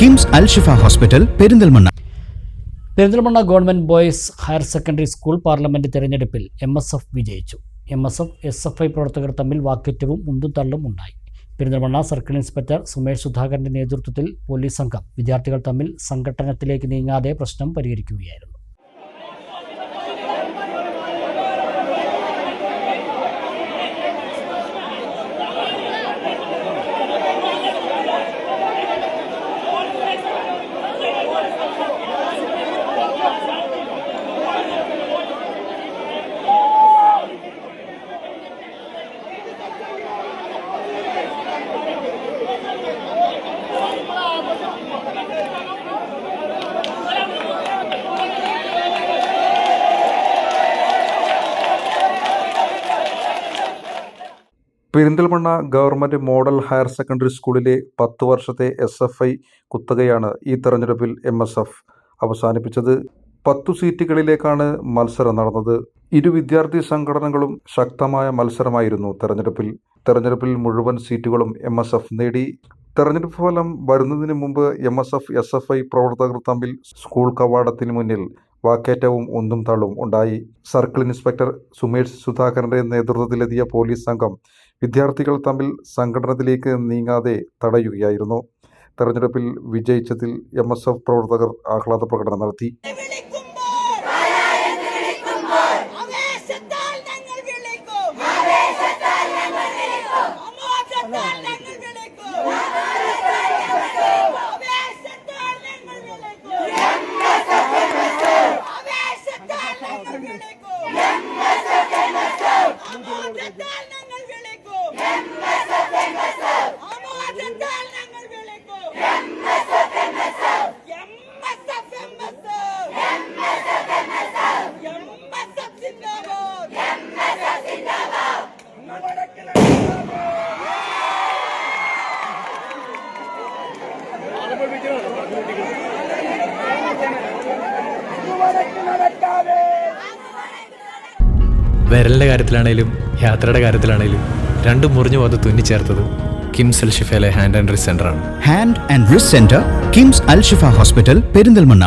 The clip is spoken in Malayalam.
KIMS Al Shifa hospital Perinthalmanna. Perinthalmanna government boys higher secondary school parliament തെരഞ്ഞെടുപ്പിൽ എം എസ് എഫ് വിജയിച്ചു. M S F S F I പ്രവർത്തകർ തമ്മിൽ വാക്കേറ്റവും ഉന്തും തള്ളും ഉണ്ടായി. പെരിന്തൽമണ്ണ സർക്കിൾ ഇൻസ്പെക്ടർ സുമേഷ് സുധാകരന്റെ നേതൃത്വത്തിൽ പോലീസ് സംഘം വിദ്യാർത്ഥികൾ തമ്മിൽ സംഘട്ടനത്തിലേക്ക് നീങ്ങാതെ പ്രശ്നം പരിഹരിക്കുകയായിരുന്നു. Perinthalmanna government model higher secondary സ്കൂളിലെ പത്ത് വർഷത്തെ എസ് എഫ് ഐ കുത്തകയാണ് ഈ തെരഞ്ഞെടുപ്പിൽ എം എസ് എഫ് അവസാനിപ്പിച്ചത്. പത്തു സീറ്റുകളിലേക്കാണ് മത്സരം നടന്നത്. ഇരു വിദ്യാർത്ഥി സംഘടനകളും ശക്തമായ മത്സരമായിരുന്നു തെരഞ്ഞെടുപ്പിൽ. തെരഞ്ഞെടുപ്പിൽ മുഴുവൻ സീറ്റുകളും എം എസ് എഫ് നേടി. തെരഞ്ഞെടുപ്പ് ഫലം വരുന്നതിന് മുമ്പ് M S F S F I പ്രവർത്തകർ തമ്മിൽ സ്കൂൾ കവാടത്തിന് മുന്നിൽ വാക്കേറ്റവും ഒന്നും തള്ളും ഉണ്ടായി. സർക്കിൾ ഇൻസ്പെക്ടർ സുമേഷ് സുധാകരന്റെ നേതൃത്വത്തിലെത്തിയ പോലീസ് സംഘം വിദ്യാർത്ഥികൾ തമ്മിൽ സംഘടനത്തിലേക്ക് നീങ്ങാതെ തടയുകയായിരുന്നു. തെരഞ്ഞെടുപ്പിൽ വിജയിച്ചതിൽ എം എസ് എഫ് പ്രവർത്തകർ ആഹ്ലാദ പ്രകടനം നടത്തി. Mubarak Mubarak Mubarak വിരലിന്റെ കാര്യത്തിലാണേലും യാത്രയുടെ കാര്യത്തിലാണേലും രണ്ടും മുറിഞ്ഞു പോകാതെ തുന്നിച്ചേർത്തത് കിംസ് അൽ ഷിഫയിലെ hand and wrist സെന്ററാണ് hand and wrist centre KIMS Al Shifa hospital Perinthalmanna